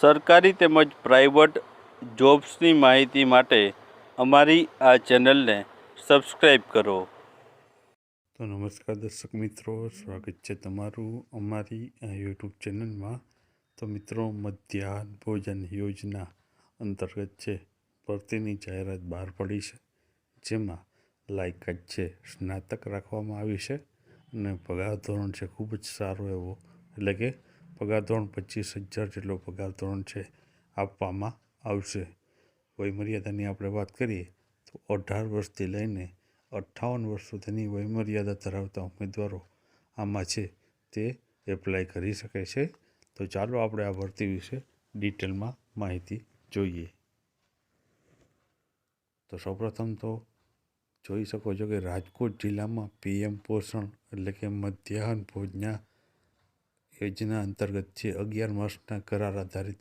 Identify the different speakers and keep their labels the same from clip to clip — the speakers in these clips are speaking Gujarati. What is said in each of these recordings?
Speaker 1: સરકારી તેમજ પ્રાઇવેટ જોબ્સની માહિતી માટે અમારી આ ચેનલને સબસ્ક્રાઈબ કરો.
Speaker 2: તો નમસ્કાર દર્શક મિત્રો, સ્વાગત છે તમારું અમારી આ યુટ્યુબ ચેનલમાં. તો મિત્રો, મધ્યાહન ભોજન યોજના અંતર્ગત છે, ભરતીની જાહેરાત બહાર પડી છે, જેમાં લાયકાત છે, સ્નાતક રાખવામાં આવી છે અને પગાર ધોરણ છે, ખૂબ જ સારો એવો, એટલે કે પગાર ધોરણ પચીસ હજાર જેટલો પગાર ધોરણ છે આપવામાં આવશે. વયમર્યાદાની આપણે વાત કરીએ તો અઢાર વર્ષથી લઈને અઠ્ઠાવન વર્ષ સુધીની વયમર્યાદા ધરાવતા ઉમેદવારો આમાં છે. તે એપ્લાય કરી શકે છે. તો ચાલો આપણે આ ભરતી વિશે ડિટેલમાં માહિતી જોઈએ. તો સૌપ્રથમ તો જોઈ શકો છો કે રાજકોટ જિલ્લામાં પીએમ પોષણ એટલે કે મધ્યાહન ભોજના યોજના અંતર્ગત છે અગિયાર માસના કરાર આધારિત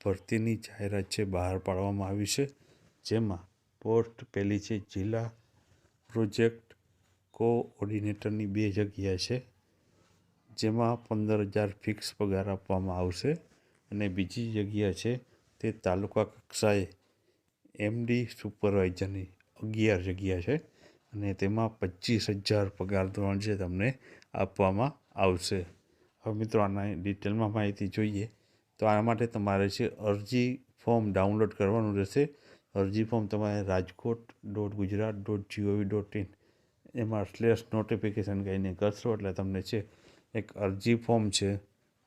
Speaker 2: ભરતીની જાહેરાત છે, બહાર પાડવામાં આવી છે. જેમાં પોસ્ટ પહેલી છે, જિલ્લા પ્રોજેક્ટ કોઓર્ડિનેટરની બે જગ્યા છે, જેમાં પંદર હજાર ફિક્સ પગાર આપવામાં આવશે અને બીજી જગ્યા છે તે તાલુકા કક્ષાએ એમડી સુપરવાઇઝરની અગિયાર જગ્યા છે અને તેમાં પચીસ હજાર પગાર ધોરણ છે, તમને આપવામાં આવશે. હવે મિત્રો, આના ડિટેલમાં માહિતી જોઈએ તો આના માટે તમારે છે અરજી ફોર્મ ડાઉનલોડ કરવાનું રહેશે. અરજી ફોર્મ તમારે Rajkot dot Gujarat dot GOV dot in એમાં સ્લેશ નોટિફિકેશન કહીને કરશો એટલે તમને છે એક અરજી ફોર્મ છે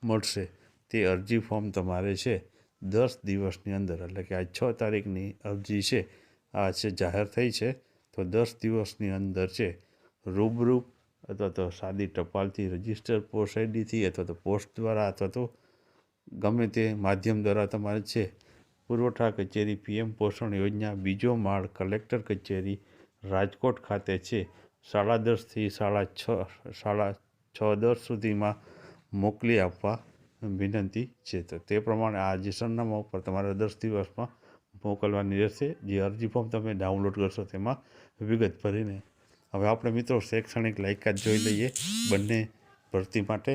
Speaker 2: મળશે. તે અરજી ફોર્મ તમારે છે દસ દિવસની અંદર, એટલે કે આ છ તારીખની અરજી છે, આ છે જાહેર થઈ છે. તો દસ દિવસની અંદર છે રૂબરૂ અથવા તો સાદી ટપાલથી રજિસ્ટર પોસ્ટ આઈડીથી અથવા તો પોસ્ટ દ્વારા અથવા તો ગમે તે માધ્યમ દ્વારા તમારે છે. પુરવઠા કચેરી પીએમ પોષણ યોજના, બીજો માળ કલેક્ટર કચેરી, રાજકોટ ખાતે છે. સાડા દસથી સાડા છ સાડા છ દસ સુધીમાં મોકલી આપવા વિનંતી છે. તો તે પ્રમાણે આ જે સરનામા ઉપર તમારે દસ દિવસમાં મોકલવાની રહેશે. જે અરજી ફોર્મ તમે ડાઉનલોડ કરશો તેમાં વિગત ભરીને હવે આપણે મિત્રો શૈક્ષણિક લાયકાત જોઈ લઈએ બંને ભરતી માટે.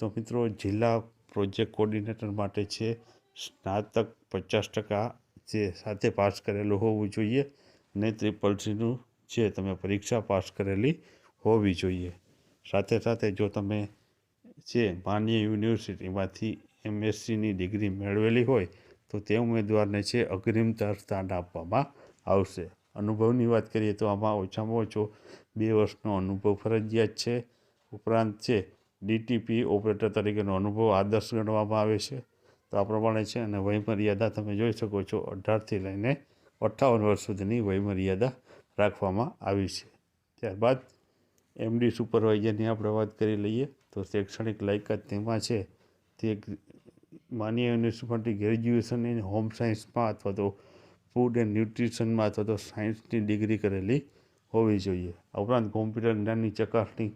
Speaker 2: તો મિત્રો જિલ્લા પ્રોજેક્ટ કોર્ડિનેટર માટે છે સ્નાતક પચાસ ટકા જે સાથે પાસ કરેલું હોવું જોઈએ ને ત્રિપલ સીનું જે તમે પરીક્ષા પાસ કરેલી હોવી જોઈએ. સાથે સાથે જો તમે જે માન્ય યુનિવર્સિટીમાંથી એમએસસીની ડિગ્રી મેળવેલી હોય તો તે ઉમેદવારને છે અગ્રિમતા સ્થાન આપવામાં આવશે. અનુભવની વાત કરીએ તો આમાં ઓછામાં ઓછો બે વર્ષનો અનુભવ ફરજિયાત છે. ઉપરાંત છે ડીટીપી ઓપરેટર તરીકેનો અનુભવ આદર્શ ગણવામાં આવે છે. તો આ પ્રમાણે છે અને વયમર્યાદા તમે જોઈ શકો છો, અઢારથી લઈને અઠ્ઠાવન વર્ષ સુધીની વયમર્યાદા રાખવામાં આવી છે. ત્યારબાદ એમડી સુપરવાઇઝરની આપણે વાત કરી લઈએ તો શૈક્ષણિક લાયકાત તેમાં છે. તે માન્ય યુનિવર્સિટી ગ્રેજ્યુએશન ઇન હોમ સાયન્સમાં અથવા તો ફૂડ એન્ડ ન્યુટ્રિશનમાં અથવા તો સાયન્સની ડિગ્રી કરેલી હોવી જોઈએ. આ ઉપરાંત કોમ્પ્યુટર જ્ઞાનની ચકાસણી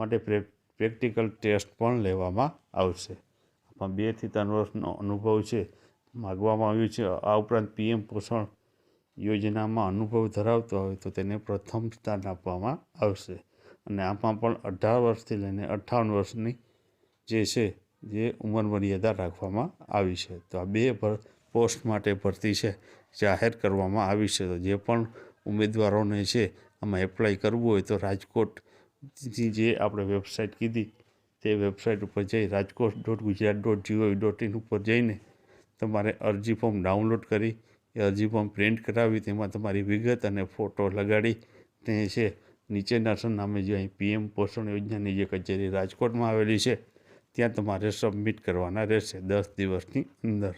Speaker 2: માટે પ્રેક્ટિકલ ટેસ્ટ પણ લેવામાં આવશે. આમાં બેથી ત્રણ વર્ષનો અનુભવ છે. માગવામાં આવ્યું છે, આ ઉપરાંત પીએમ પોષણ યોજનામાં અનુભવ ધરાવતો હોય તો તેને પ્રથમ સ્થાન આપવામાં આવશે. અને આમાં પણ અઢાર વર્ષથી લઈને અઠ્ઠાવન વર્ષની જે છે, જે ઉંમર મર્યાદા રાખવામાં આવી છે. તો આ બે પોસ્ટ માટે ભરતી છે, જાહેર કરવામાં આવી છે. તો જે પણ ઉમેદવારોને છે આમાં એપ્લાય કરવું હોય તો રાજકોટની જે આપણે વેબસાઇટ કીધી, તે વેબસાઇટ ઉપર જઈ Rajkot dot Gujarat dot GOV dot in ઉપર જઈને તમારે અરજી ફોર્મ ડાઉનલોડ કરી, એ અરજી ફોર્મ પ્રિન્ટ કરાવી, તેમાં તમારી વિગત અને ફોટો લગાડી, તે છે નીચેના સરનામે જે અહીં પીએમ પોષણ યોજનાની જે કચેરી રાજકોટમાં આવેલી છે, ત્યાં તમારે સબમિટ કરવાના રહેશે દસ દિવસની અંદર.